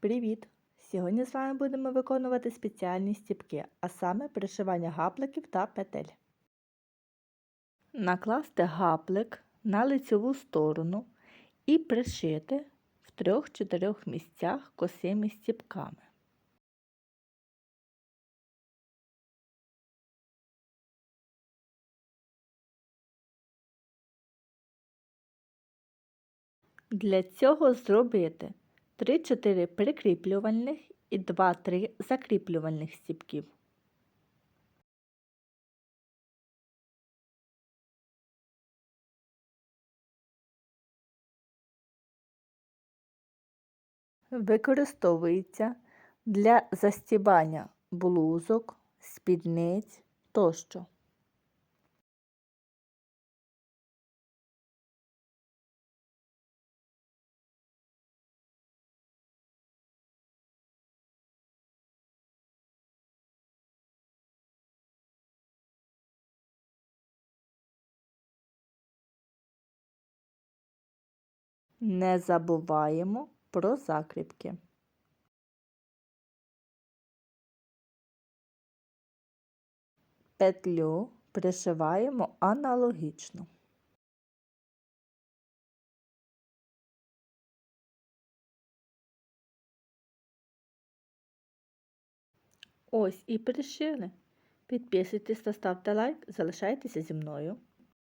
Привіт! Сьогодні з вами будемо виконувати спеціальні стіпки, а саме пришивання гапликів та петель. Накласти гаплик на лицеву сторону і пришити в трьох-чотирьох місцях косими стіпками. Для цього зробити 3-4 прикріплювальних і 2-3 закріплювальних стіпків. Використовується для застібання блузок, спідниць тощо. Не забуваємо про закріпки. Петлю пришиваємо аналогічно. Ось і пришили. Підписуйтесь та ставте лайк, залишайтеся зі мною.